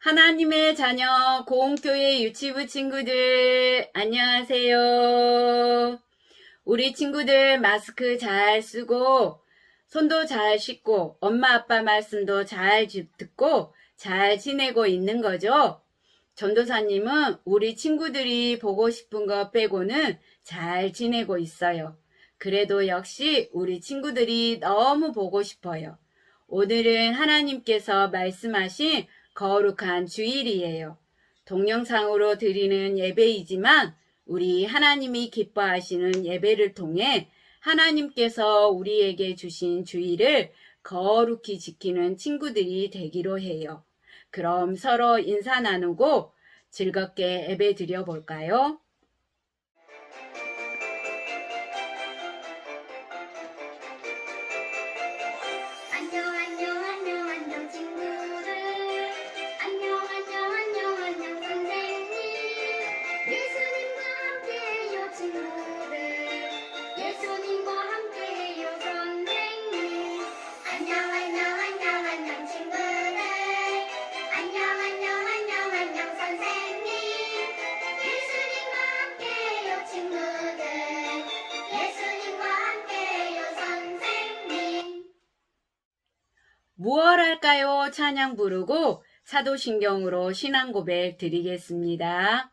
하나님의 자녀 고흥교회 유치부 친구들 안녕하세요. 우리 친구들 마스크 잘 쓰고 손도 잘 씻고 엄마 아빠 말씀도 잘 지- 듣고 잘 지내고 있는 거죠? 전도사님은 우리 친구들이 보고 싶은 것 빼고는 잘 지내고 있어요. 그래도 역시 우리 친구들이 너무 보고 싶어요. 오늘은 하나님께서 말씀하신 거룩한 주일이에요. 동영상으로 드리는 예배이지만 우리 하나님이 기뻐하시는 예배를 통해 하나님께서 우리에게 주신 주일을 거룩히 지키는 친구들이 되기로 해요. 그럼 서로 인사 나누고 즐겁게 예배 드려 볼까요? 무얼 할까요? 찬양 부르고 사도신경으로 신앙 고백 드리겠습니다.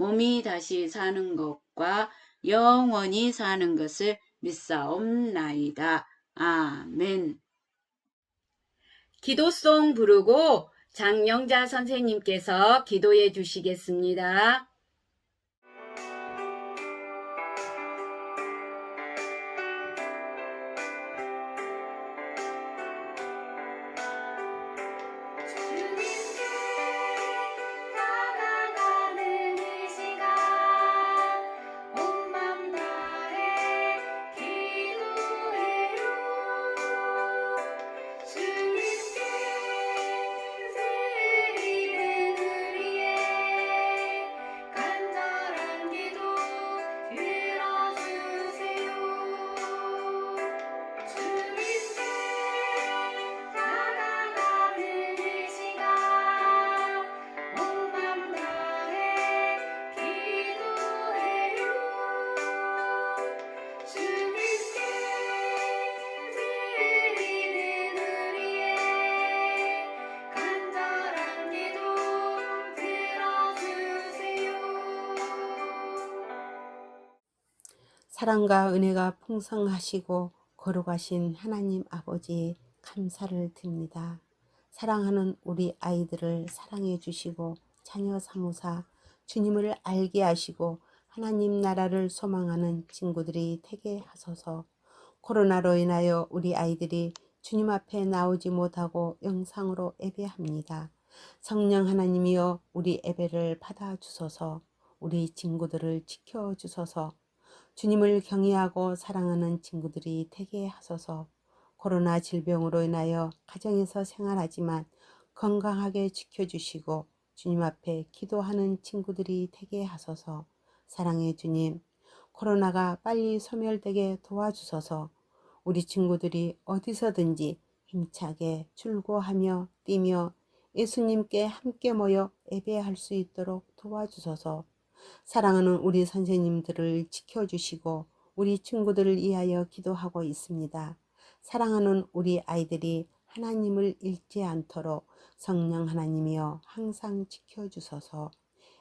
몸이 다시 사는 것과 영원히 사는 것을 믿사옵나이다. 아멘. 기도송 부르고 장영자 선생님께서 기도해 주시겠습니다. 사랑과 은혜가 풍성하시고 거룩하신 하나님 아버지 감사를 드립니다. 사랑하는 우리 아이들을 사랑해 주시고 자녀 사무사 주님을 알게 하시고 하나님 나라를 소망하는 친구들이 되게 하소서. 코로나로 인하여 우리 아이들이 주님 앞에 나오지 못하고 영상으로 예배합니다. 성령 하나님이여 우리 예배를 받아 주소서. 우리 친구들을 지켜 주소서. 주님을 경외하고 사랑하는 친구들이 되게 하소서. 코로나 질병으로 인하여 가정에서 생활하지만 건강하게 지켜주시고 주님 앞에 기도하는 친구들이 되게 하소서. 사랑의 주님, 코로나가 빨리 소멸되게 도와주소서. 우리 친구들이 어디서든지 힘차게 출고하며 뛰며 예수님께 함께 모여 예배할 수 있도록 도와주소서. 사랑하는 우리 선생님들을 지켜주시고 우리 친구들을 위하여 기도하고 있습니다. 사랑하는 우리 아이들이 하나님을 잃지 않도록 성령 하나님이여 항상 지켜주소서.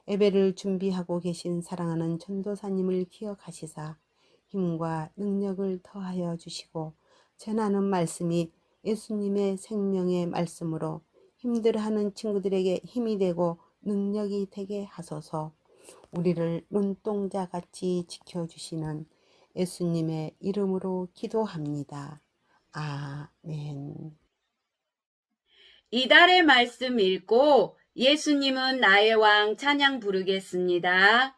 예배를 준비하고 계신 사랑하는 전도사님을 기억하시사 힘과 능력을 더하여 주시고 전하는 말씀이 예수님의 생명의 말씀으로 힘들어하는 친구들에게 힘이 되고 능력이 되게 하소서. 우리를 눈동자 같이 지켜주시는 예수님의 이름으로 기도합니다. 아멘. 이달의 말씀 읽고 예수님은 나의 왕 찬양 부르겠습니다.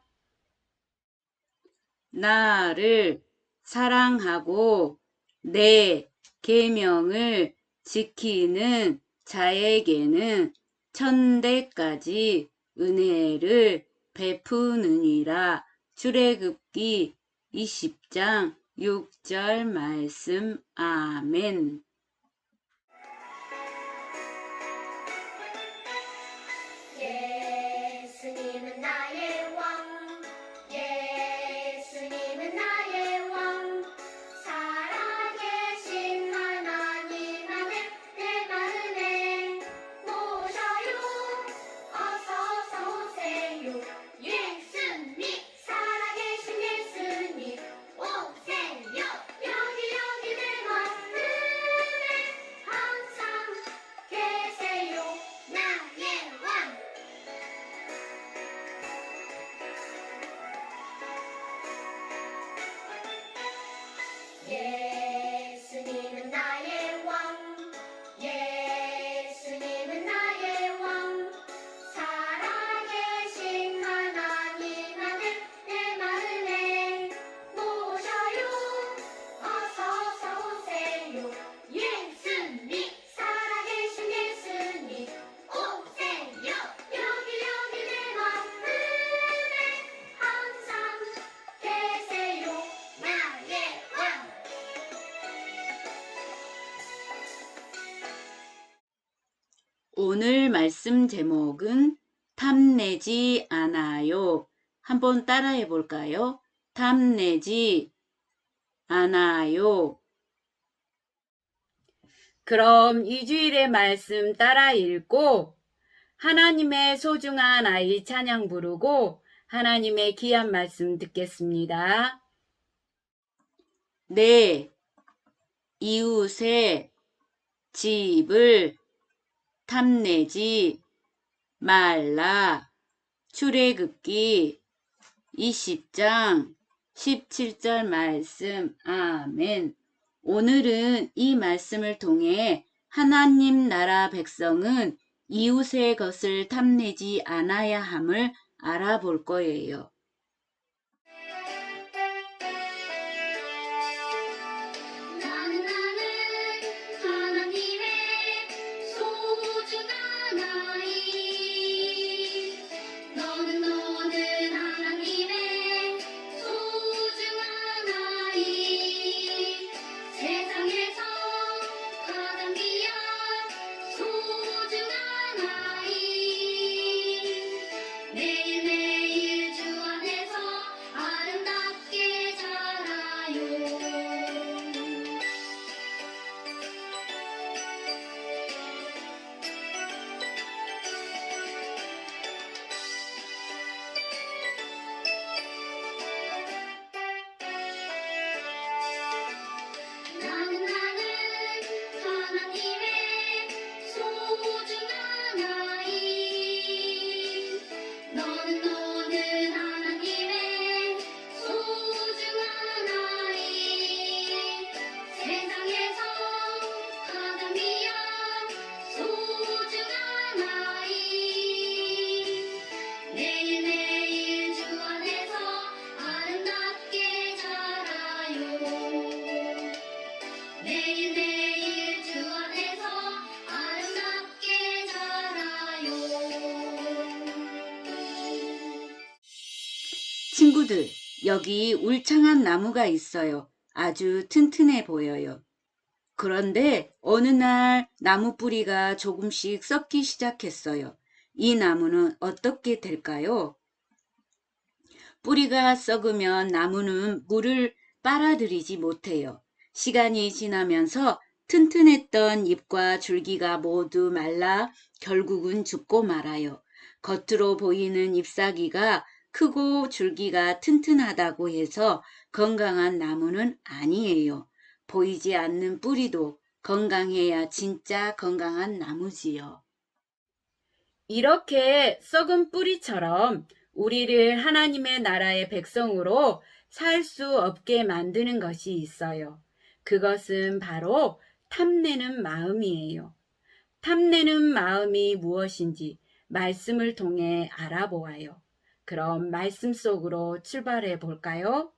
나를 사랑하고 내 계명을 지키는 자에게는 천대까지 은혜를 베푸느니라. 출애굽기 20장 6절 말씀 아멘. 말씀 제목은 탐내지 않아요. 한번 따라해 볼까요? 탐내지 않아요. 그럼 이 주일의 말씀 따라 읽고 하나님의 소중한 아이 찬양 부르고 하나님의 귀한 말씀 듣겠습니다. 내 이웃의 집을 탐내지 말라. 출애굽기 20장 17절 말씀. 아멘. 오늘은 이 말씀을 통해 하나님 나라 백성은 이웃의 것을 탐내지 않아야 함을 알아볼 거예요. 친구들, 여기 울창한 나무가 있어요. 아주 튼튼해 보여요. 그런데 어느 날 나무 뿌리가 조금씩 썩기 시작했어요. 이 나무는 어떻게 될까요? 뿌리가 썩으면 나무는 물을 빨아들이지 못해요. 시간이 지나면서 튼튼했던 잎과 줄기가 모두 말라 결국은 죽고 말아요. 겉으로 보이는 잎사귀가 크고 줄기가 튼튼하다고 해서 건강한 나무는 아니에요. 보이지 않는 뿌리도 건강해야 진짜 건강한 나무지요. 이렇게 썩은 뿌리처럼 우리를 하나님의 나라의 백성으로 살 수 없게 만드는 것이 있어요. 그것은 바로 탐내는 마음이에요. 탐내는 마음이 무엇인지 말씀을 통해 알아보아요. 그럼 말씀 속으로 출발해 볼까요?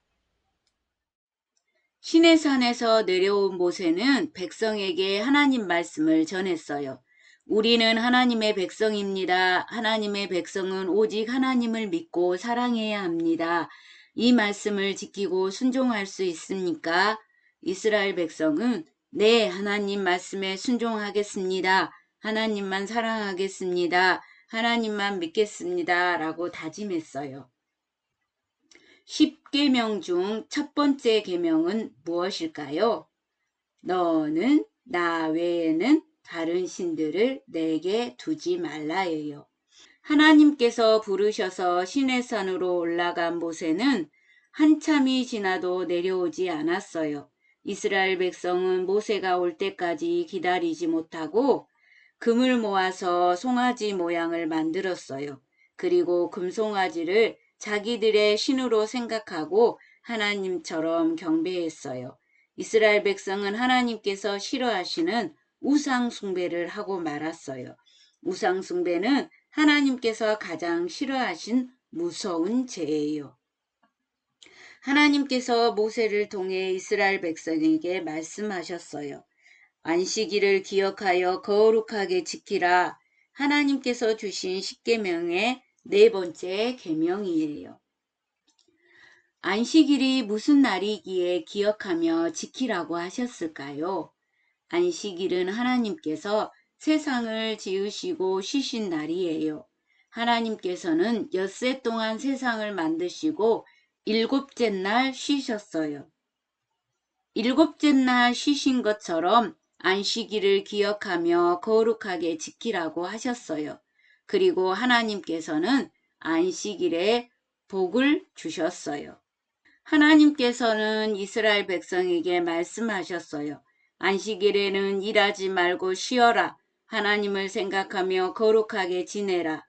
시내산에서 내려온 모세는 백성에게 하나님 말씀을 전했어요. 우리는 하나님의 백성입니다. 하나님의 백성은 오직 하나님을 믿고 사랑해야 합니다. 이 말씀을 지키고 순종할 수 있습니까? 이스라엘 백성은 네, 하나님 말씀에 순종하겠습니다. 하나님만 사랑하겠습니다. 하나님만 믿겠습니다. 라고 다짐했어요. 10계명 중 첫 번째 계명은 무엇일까요? 너는 나 외에는 다른 신들을 내게 두지 말라예요. 하나님께서 부르셔서 시내산으로 올라간 모세는 한참이 지나도 내려오지 않았어요. 이스라엘 백성은 모세가 올 때까지 기다리지 못하고 금을 모아서 송아지 모양을 만들었어요. 그리고 금송아지를 자기들의 신으로 생각하고 하나님처럼 경배했어요. 이스라엘 백성은 하나님께서 싫어하시는 우상 숭배를 하고 말았어요. 우상 숭배는 하나님께서 가장 싫어하신 무서운 죄예요. 하나님께서 모세를 통해 이스라엘 백성에게 말씀하셨어요. 안식일을 기억하여 거룩하게 지키라. 하나님께서 주신 십계명의 네 번째 계명이에요. 안식일이 무슨 날이기에 기억하며 지키라고 하셨을까요? 안식일은 하나님께서 세상을 지으시고 쉬신 날이에요. 하나님께서는 엿새 동안 세상을 만드시고 일곱째 날 쉬셨어요. 일곱째 날 쉬신 것처럼 안식일을 기억하며 거룩하게 지키라고 하셨어요. 그리고 하나님께서는 안식일에 복을 주셨어요. 하나님께서는 이스라엘 백성에게 말씀하셨어요. 안식일에는 일하지 말고 쉬어라. 하나님을 생각하며 거룩하게 지내라.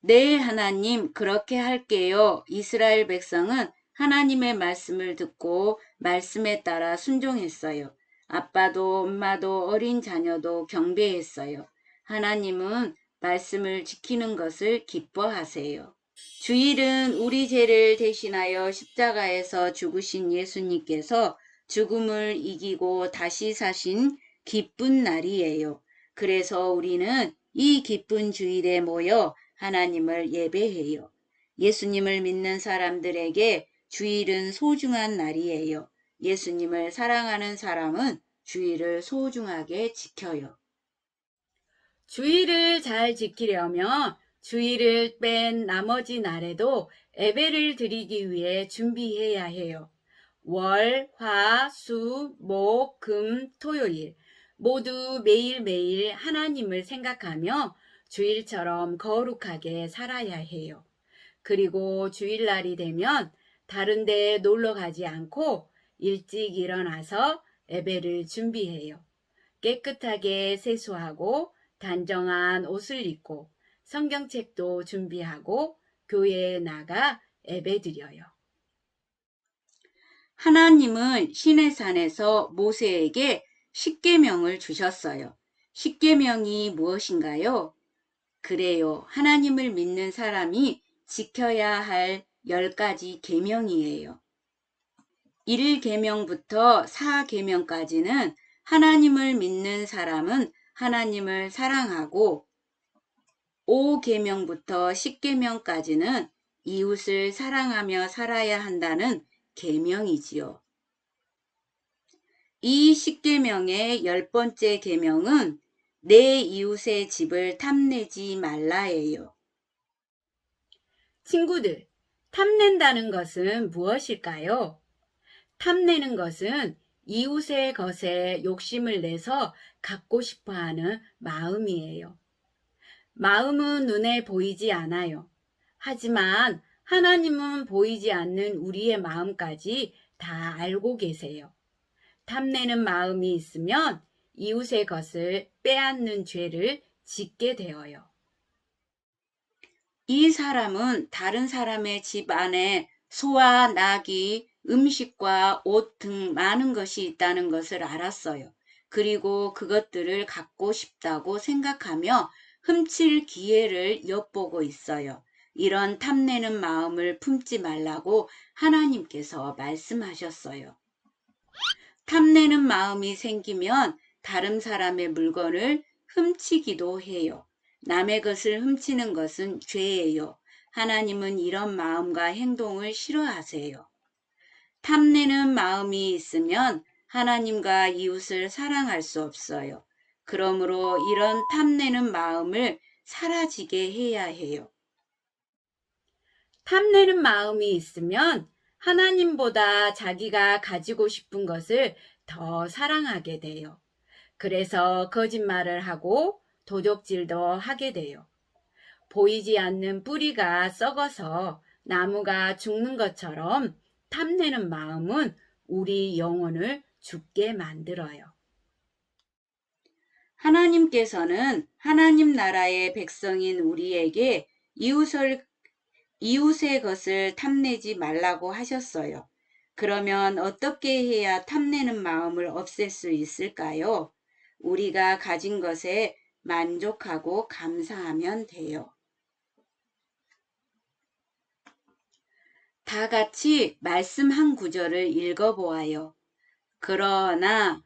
네, 하나님, 그렇게 할게요. 이스라엘 백성은 하나님의 말씀을 듣고 말씀에 따라 순종했어요. 아빠도 엄마도 어린 자녀도 경배했어요. 하나님은 말씀을 지키는 것을 기뻐하세요. 주일은 우리 죄를 대신하여 십자가에서 죽으신 예수님께서 죽음을 이기고 다시 사신 기쁜 날이에요. 그래서 우리는 이 기쁜 주일에 모여 하나님을 예배해요. 예수님을 믿는 사람들에게 주일은 소중한 날이에요. 예수님을 사랑하는 사람은 주일을 소중하게 지켜요. 주일을 잘 지키려면 주일을 뺀 나머지 날에도 예배를 드리기 위해 준비해야 해요. 월, 화, 수, 목, 금, 토요일 모두 매일매일 하나님을 생각하며 주일처럼 거룩하게 살아야 해요. 그리고 주일날이 되면 다른 데 놀러 가지 않고 일찍 일어나서 예배를 준비해요. 깨끗하게 세수하고 단정한 옷을 입고 성경책도 준비하고 교회에 나가 예배 드려요. 하나님은 시내산에서 모세에게 십계명을 주셨어요. 십계명이 무엇인가요? 그래요. 하나님을 믿는 사람이 지켜야 할 열 가지 계명이에요. 1계명부터 4계명까지는 하나님을 믿는 사람은 하나님을 사랑하고 5계명부터 10계명까지는 이웃을 사랑하며 살아야 한다는 계명이지요. 이 10계명의 열 번째 계명은 내 이웃의 집을 탐내지 말라예요. 친구들, 탐낸다는 것은 무엇일까요? 탐내는 것은 이웃의 것에 욕심을 내서 갖고 싶어 하는 마음이에요. 마음은 눈에 보이지 않아요. 하지만 하나님은 보이지 않는 우리의 마음까지 다 알고 계세요. 탐내는 마음이 있으면 이웃의 것을 빼앗는 죄를 짓게 되어요. 이 사람은 다른 사람의 집 안에 소와 낙이 음식과 옷 등 많은 것이 있다는 것을 알았어요. 그리고 그것들을 갖고 싶다고 생각하며 훔칠 기회를 엿보고 있어요. 이런 탐내는 마음을 품지 말라고 하나님께서 말씀하셨어요. 탐내는 마음이 생기면 다른 사람의 물건을 훔치기도 해요. 남의 것을 훔치는 것은 죄예요. 하나님은 이런 마음과 행동을 싫어하세요. 탐내는 마음이 있으면 하나님과 이웃을 사랑할 수 없어요. 그러므로 이런 탐내는 마음을 사라지게 해야 해요. 탐내는 마음이 있으면 하나님보다 자기가 가지고 싶은 것을 더 사랑하게 돼요. 그래서 거짓말을 하고 도적질도 하게 돼요. 보이지 않는 뿌리가 썩어서 나무가 죽는 것처럼 탐내는 마음은 우리 영혼을 죽게 만들어요. 하나님께서는 하나님 나라의 백성인 우리에게 이웃을, 이웃의 것을 탐내지 말라고 하셨어요. 그러면 어떻게 해야 탐내는 마음을 없앨 수 있을까요? 우리가 가진 것에 만족하고 감사하면 돼요. 다 같이 말씀 한 구절을 읽어보아요. 그러나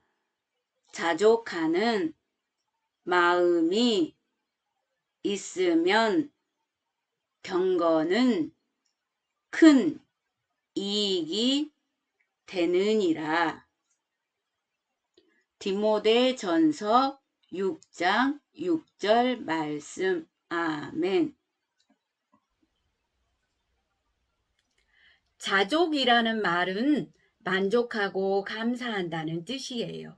자족하는 마음이 있으면 경건은 큰 이익이 되느니라. 디모데 전서 6장 6절 말씀. 아멘. 자족이라는 말은 만족하고 감사한다는 뜻이에요.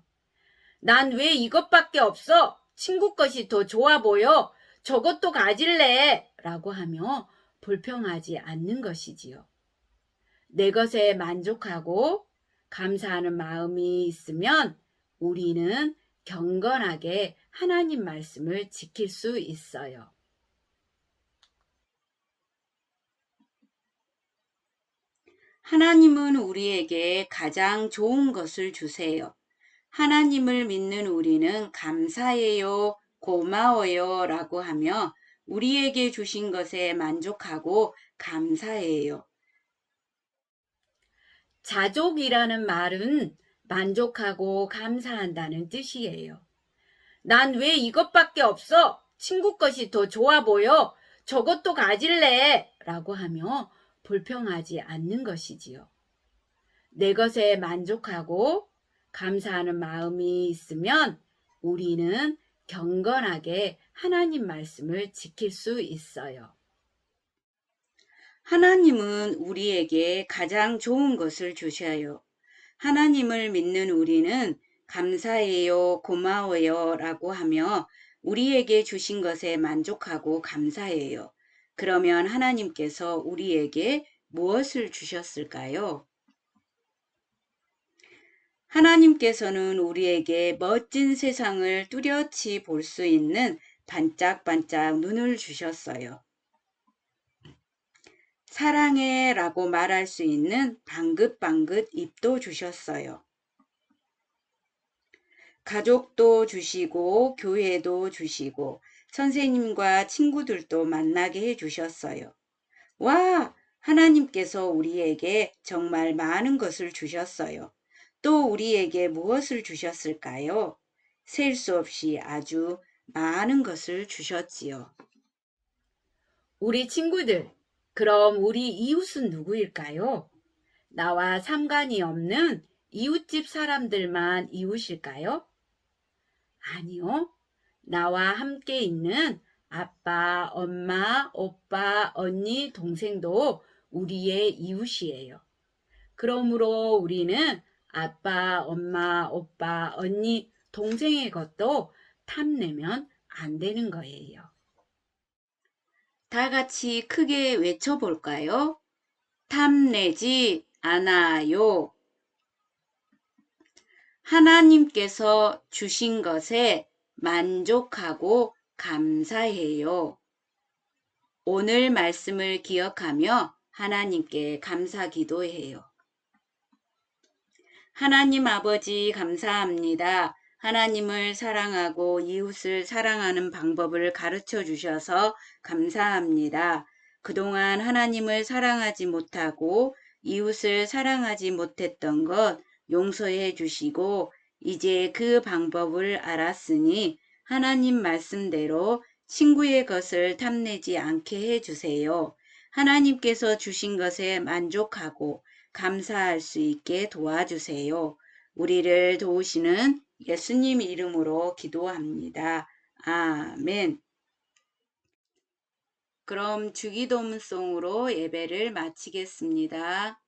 난 왜 이것밖에 없어? 친구 것이 더 좋아 보여. 저것도 가질래. 라고 하며 불평하지 않는 것이지요. 내 것에 만족하고 감사하는 마음이 있으면 우리는 경건하게 하나님 말씀을 지킬 수 있어요. 하나님은 우리에게 가장 좋은 것을 주세요. 하나님을 믿는 우리는 감사해요, 고마워요 라고 하며 우리에게 주신 것에 만족하고 감사해요. 자족이라는 말은 만족하고 감사한다는 뜻이에요. 난 왜 이것밖에 없어? 친구 것이 더 좋아 보여. 저것도 가질래. 라고 하며 불평하지 않는 것이지요. 내 것에 만족하고 감사하는 마음이 있으면 우리는 경건하게 하나님 말씀을 지킬 수 있어요. 하나님은 우리에게 가장 좋은 것을 주셔요. 하나님을 믿는 우리는 감사해요, 고마워요 라고 하며 우리에게 주신 것에 만족하고 감사해요. 그러면 하나님께서 우리에게 무엇을 주셨을까요? 하나님께서는 우리에게 멋진 세상을 뚜렷이 볼 수 있는 반짝반짝 눈을 주셨어요. 사랑해 라고 말할 수 있는 방긋방긋 입도 주셨어요. 가족도 주시고, 교회도 주시고, 선생님과 친구들도 만나게 해주셨어요. 와! 하나님께서 우리에게 정말 많은 것을 주셨어요. 또 우리에게 무엇을 주셨을까요? 셀 수 없이 아주 많은 것을 주셨지요. 우리 친구들, 그럼 우리 이웃은 누구일까요? 나와 상관이 없는 이웃집 사람들만 이웃일까요? 아니요. 나와 함께 있는 아빠, 엄마, 오빠, 언니, 동생도 우리의 이웃이에요. 그러므로 우리는 아빠, 엄마, 오빠, 언니, 동생의 것도 탐내면 안 되는 거예요. 다 같이 크게 외쳐볼까요? 탐내지 않아요. 하나님께서 주신 것에 만족하고 감사해요. 오늘 말씀을 기억하며 하나님께 감사 기도해요. 하나님 아버지 감사합니다. 하나님을 사랑하고 이웃을 사랑하는 방법을 가르쳐 주셔서 감사합니다. 그동안 하나님을 사랑하지 못하고 이웃을 사랑하지 못했던 것 용서해 주시고 이제 그 방법을 알았으니 하나님 말씀대로 친구의 것을 탐내지 않게 해 주세요. 하나님께서 주신 것에 만족하고 감사할 수 있게 도와주세요. 우리를 도우시는 예수님 이름으로 기도합니다. 아멘. 그럼 주기도문송으로 예배를 마치겠습니다.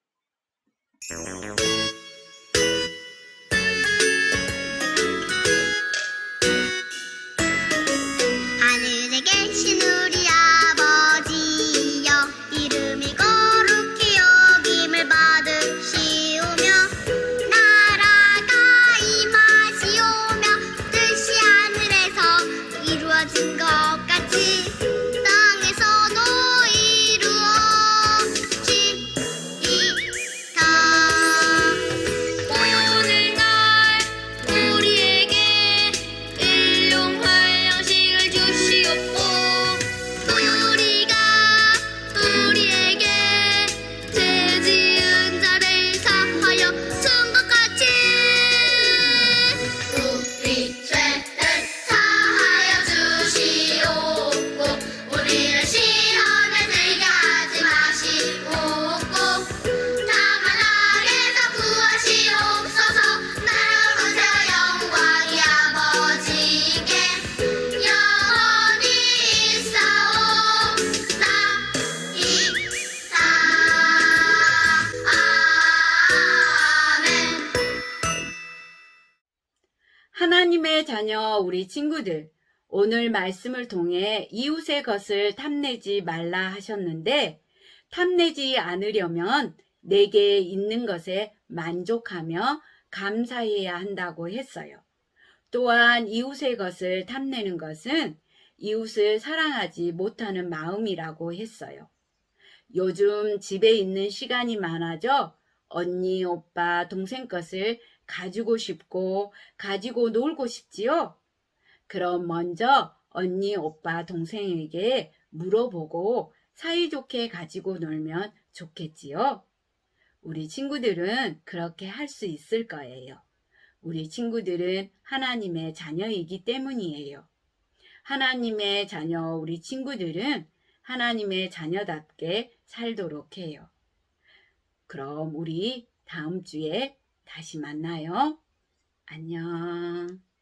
우리 친구들, 오늘 말씀을 통해 이웃의 것을 탐내지 말라 하셨는데, 탐내지 않으려면 내게 있는 것에 만족하며 감사해야 한다고 했어요. 또한 이웃의 것을 탐내는 것은 이웃을 사랑하지 못하는 마음이라고 했어요. 요즘 집에 있는 시간이 많아져 언니, 오빠, 동생 것을 가지고 싶고 가지고 놀고 싶지요? 그럼 먼저 언니, 오빠, 동생에게 물어보고 사이좋게 가지고 놀면 좋겠지요? 우리 친구들은 그렇게 할 수 있을 거예요. 우리 친구들은 하나님의 자녀이기 때문이에요. 하나님의 자녀 우리 친구들은 하나님의 자녀답게 살도록 해요. 그럼 우리 다음 주에 다시 만나요. 안녕.